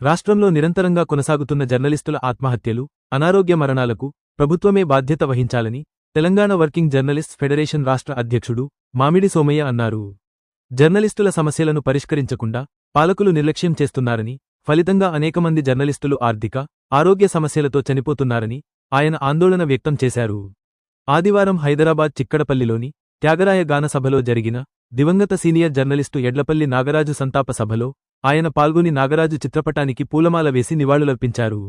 రాష్ట్రంలో నిరంతరంగా కొనసాగుతున్న జర్నలిస్టుల ఆత్మహత్యలు అనారోగ్య మరణాలకు ప్రభుత్వమే బాధ్యత వహించాలని తెలంగాణ వర్కింగ్ జర్నలిస్ట్ ఫెడరేషన్ రాష్ట్ర అధ్యక్షుడు మామిడి సోమయ్య అన్నారు. జర్నలిస్టుల సమస్యలను పరిష్కరించకుండా పాలకులు నిర్లక్ష్యం చేస్తున్నారని ఫలితంగా అనేకమంది జర్నలిస్టులు ఆర్థిక ఆరోగ్య సమస్యలతో చనిపోతున్నారని ఆయన ఆందోళన వ్యక్తం చేశారు. ఆదివారం హైదరాబాద్ చిక్కడపల్లిలోని త్యాగరాయ గాన సభలో జరిగిన దివంగత సీనియర్ జర్నలిస్టు ఎడ్లపల్లి నాగరాజు సంతాప సభలో ఆయన పాల్గొని నాగరాజు చిత్రపటానికి పూలమాల వేసి నివాళులర్పించారు.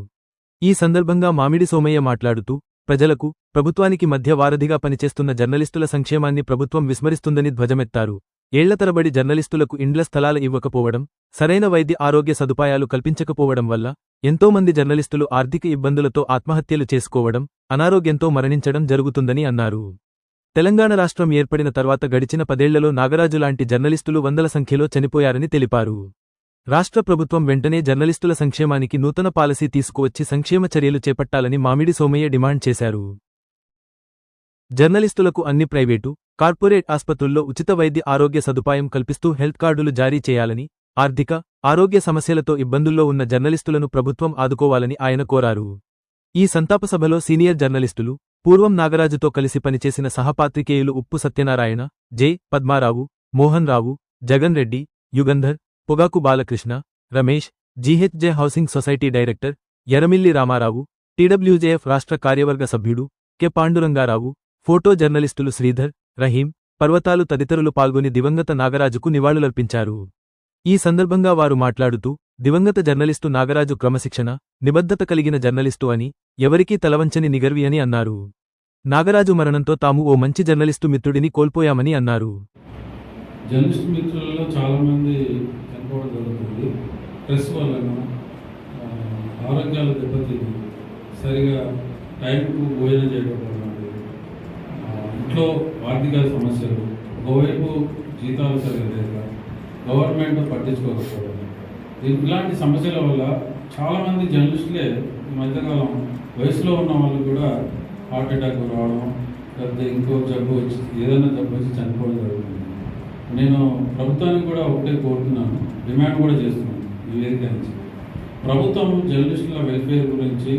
ఈ సందర్భంగా మామిడి సోమయ్య మాట్లాడుతూ ప్రజలకు ప్రభుత్వానికి మధ్య వారధిగా పనిచేస్తున్న జర్నలిస్టుల సంక్షేమాన్ని ప్రభుత్వం విస్మరిస్తుందని ధ్వజమెత్తారు. ఏళ్ళ తరబడి జర్నలిస్టులకు ఇండ్ల స్థలాల ఇవ్వకపోవడం సరైన వైద్య ఆరోగ్య సదుపాయాలు కల్పించకపోవడం వల్ల ఎంతో మంది జర్నలిస్టులు ఆర్థిక ఇబ్బందులతో ఆత్మహత్యలు చేసుకోవడం అనారోగ్యంతో మరణించడం జరుగుతుందని అన్నారు. తెలంగాణ రాష్ట్రం ఏర్పడిన తర్వాత గడిచిన పదేళ్ళలో నాగరాజు లాంటి జర్నలిస్టులు వందల సంఖ్యలో చనిపోయారని తెలిపారు. రాష్ట్ర ప్రభుత్వం వెంటనే జర్నలిస్టుల సంక్షేమానికి నూతన పాలసీ తీసుకువచ్చి సంక్షేమ చర్యలు చేపట్టాలని మామిడి సోమయ్య డిమాండ్ చేశారు. జర్నలిస్టులకు అన్ని ప్రైవేటు కార్పొరేట్ ఆస్పత్రుల్లో ఉచిత వైద్య ఆరోగ్య సదుపాయం కల్పిస్తూ హెల్త్ కార్డులు జారీ చేయాలని ఆర్థిక ఆరోగ్య సమస్యలతో ఇబ్బందుల్లో ఉన్న జర్నలిస్టులను ప్రభుత్వం ఆదుకోవాలని ఆయన కోరారు. ఈ సంతాప సభలో సీనియర్ జర్నలిస్టులు పూర్వం నాగరాజుతో కలిసి పనిచేసిన సహపాత్రికేయులు ఉప్పు సత్యనారాయణ జె. పద్మారావు మోహన్ రావు జగన్ రెడ్డి యుగంధర్ పొగాకు Balakrishna Ramesh GHJ housing society director Eramilli Ramarao TWJF రాష్ట్ర కార్యవర్గ సభ్యుడు కె. పాండురంగారావు ఫోటో జర్నలిస్టులు శ్రీధర్ రహీం పర్వతాలు తదితరులు పాల్గొని దివంగత నాగరాజుకు నివాళులర్పించారు. ఈ సందర్భంగా వారు మాట్లాడుతూ దివంగత జర్నలిస్టు నాగరాజు క్రమశిక్షణ నిబద్ధత కలిగిన జర్నలిస్టు అని ఎవరికీ తలవంచని నిగర్వి అని అన్నారు. నాగరాజు మరణంతో తాము ఓ మంచి జర్నలిస్టు మిత్రుడిని కోల్పోయామని అన్నారు. జర్నలిస్టు మిత్రులలో చాలామంది చనిపోవడం జరుగుతుంది. స్ట్రెస్ వలన ఆరోగ్యాలు దెబ్బతింది సరిగా టైంకు భోజనం చేయకపోవడం ఇంట్లో ఆర్థిక సమస్యలు ఒకవైపు జీతాలు సరిగా లేక గవర్నమెంట్ పట్టించుకోకపోవడం. ఇలాంటి సమస్యల వల్ల చాలామంది జర్నలిస్టులే ఈ మధ్యకాలం వయసులో ఉన్న వాళ్ళు కూడా హార్ట్ అటాక్ రావడం లేకపోతే ఇంకో జబ్బు వచ్చి ఏదైనా జబ్బు వచ్చి చనిపోవడం జరుగుతుంది. నేను ప్రభుత్వానికి కూడా ఒకటే కోరుతున్నాను. డిమాండ్ కూడా చేస్తున్నాను ఈ వేదిక నుంచి. ప్రభుత్వం జర్నలిస్టుల వెల్ఫేర్ గురించి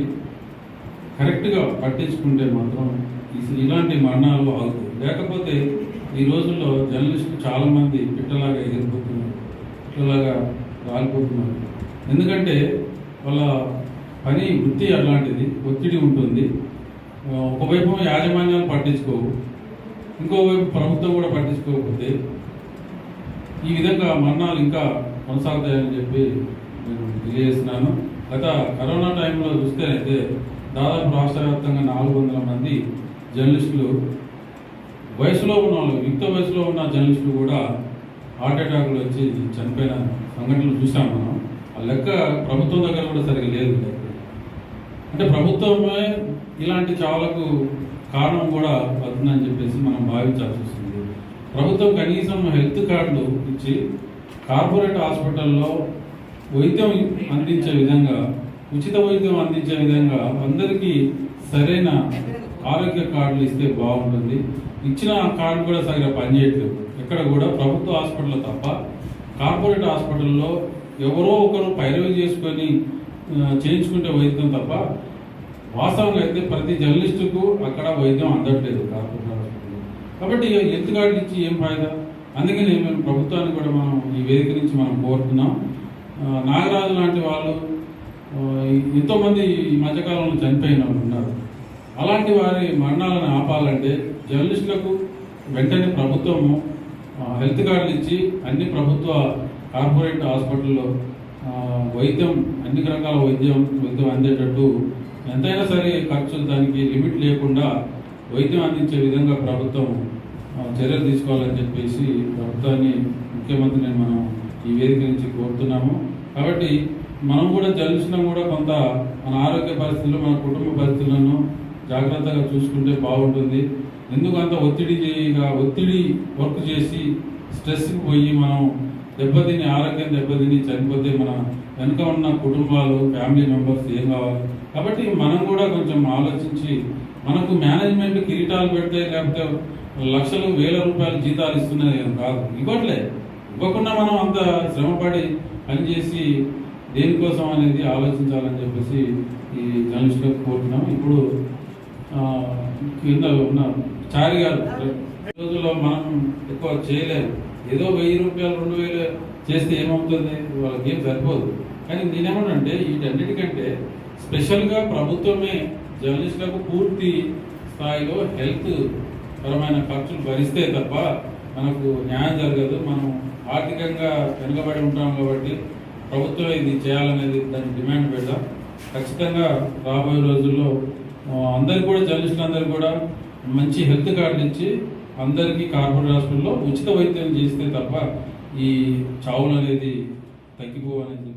కరెక్ట్గా పట్టించుకుంటే మాత్రం ఇలాంటి మరణాలు ఆగుతాయి లేకపోతే ఈ రోజుల్లో జర్నలిస్టులు చాలామంది పిట్టలాగా ఎగిరిపోతున్నారు పిట్టలాగా రాలిపోతున్నారు. ఎందుకంటే వాళ్ళ పని వృత్తి అలాంటిది ఒత్తిడి ఉంటుంది. ఒకవైపు యాజమాన్యాలు పట్టించుకోవు ఇంకోవైపు ప్రభుత్వం కూడా పట్టించుకోకపోతే ఈ విధంగా మరణాలు ఇంకా కొనసాగుతాయని చెప్పి నేను తెలియజేస్తున్నాను. గత కరోనా టైంలో చూస్తేనైతే దాదాపు రాష్ట్ర వ్యాప్తంగా నాలుగు వందల మంది జర్నలిస్టులు వయసులో ఉన్న వాళ్ళు యుక్త వయసులో ఉన్న జర్నలిస్టులు కూడా హార్ట్ అటాక్లు వచ్చి చనిపోయిన సంఘటనలు చూసాం మనం. ఆ లెక్క ప్రభుత్వం దగ్గర కూడా సరిగ్గా లేదు. అంటే ప్రభుత్వమే ఇలాంటి చావులకు కారణం కూడా అవుతుందని చెప్పేసి మనం భావించాల్సి వస్తుంది. ప్రభుత్వం కనీసం హెల్త్ కార్డులు ఇచ్చి కార్పొరేట్ హాస్పిటల్లో వైద్యం అందించే విధంగా ఉచిత వైద్యం అందించే విధంగా అందరికీ సరైన ఆరోగ్య కార్డులు ఇస్తే బాగుంటుంది. ఇచ్చిన కార్డు కూడా సరిగా పనిచేయట్లేదు. ఎక్కడ కూడా ప్రభుత్వ హాస్పిటల్ తప్ప కార్పొరేట్ హాస్పిటల్లో ఎవరో ఒకరు పైరవి చేసుకొని చేయించుకుంటే వైద్యం తప్ప వాస్తవంగా అయితే ప్రతి జర్నలిస్టుకు అక్కడ వైద్యం అందట్లేదు కార్పొరేట్ కాబట్టి హెల్త్ కార్డు ఇచ్చి ఏం ఫాయిదా? అందుకని మేము ప్రభుత్వాన్ని కూడా మనం ఈ వేదిక నుంచి మనం కోరుతున్నాం. నాగరాజు లాంటి వాళ్ళు ఎంతోమంది ఈ మధ్యకాలంలో చనిపోయిన వాళ్ళు ఉన్నారు. అలాంటి వారి మరణాలను ఆపాలంటే జర్నలిస్టులకు వెంటనే ప్రభుత్వము హెల్త్ కార్డులు ఇచ్చి అన్ని ప్రభుత్వ కార్పొరేట్ హాస్పిటల్లో వైద్యం అన్ని రకాల వైద్యం వైద్యం అందేటట్టు ఎంతైనా సరే ఖర్చు దానికి లిమిట్ లేకుండా వైద్యం అందించే విధంగా ప్రభుత్వం చర్యలు తీసుకోవాలని చెప్పేసి ప్రభుత్వాన్ని ముఖ్యమంత్రిని మనం ఈ వేదిక నుంచి కోరుతున్నాము. కాబట్టి మనం కూడా జర్నలిస్టులను కూడా కొంత మన ఆరోగ్య పరిస్థితులు మన కుటుంబ పరిస్థితులను జాగ్రత్తగా చూసుకుంటే బాగుంటుంది. ఎందుకు అంత చేయగా ఒత్తిడి వర్క్ చేసి స్ట్రెస్కి పోయి మనం దెబ్బతిని ఆరోగ్యం దెబ్బతిని చనిపోతే మన వెనుక ఉన్న కుటుంబాలు ఫ్యామిలీ మెంబర్స్ ఏం కావాలి? కాబట్టి మనం కూడా కొంచెం ఆలోచించి మనకు మేనేజ్మెంట్ కిరీటాలు పెడితే లేకపోతే లక్షలు వేల రూపాయలు జీతాలు ఇస్తున్నది ఏం కాదు. ఇవ్వట్లే. ఇవ్వకుండా మనం అంత శ్రమపడి పనిచేసి దేనికోసం అనేది ఆలోచించాలని చెప్పేసి ఈ జర్నలిస్టులకు కోరుతున్నాం ఇప్పుడు కింద ఉన్న చారి గారు రోజుల్లో మనం ఎక్కువ చేయలేము. ఏదో వెయ్యి రూపాయలు రెండు వేలు చేస్తే ఏమవుతుంది? వాళ్ళకి ఏం సరిపోదు. కానీ నేనేమనంటే వీటన్నిటికంటే స్పెషల్గా ప్రభుత్వమే జర్నలిస్టులకు పూర్తి స్థాయిలో హెల్త్ పరమైన ఖర్చులు భరిస్తే తప్ప మనకు న్యాయం జరగదు. మనం ఆర్థికంగా వెనుకబడి ఉంటాం కాబట్టి ప్రభుత్వం ఇది చేయాలనేది దాన్ని డిమాండ్ పెడదాం. ఖచ్చితంగా రాబోయే రోజుల్లో ఆ, అందరికి కూడా జర్నలిస్టులు అందరికి కూడా మంచి హెల్త్ కార్డులు ఇచ్చి అందరికీ కార్పొరేట్ హాస్పిటల్లో ఉచిత వైద్యం చేస్తే తప్ప ఈ చావులు అనేది తగ్గిపోవనేది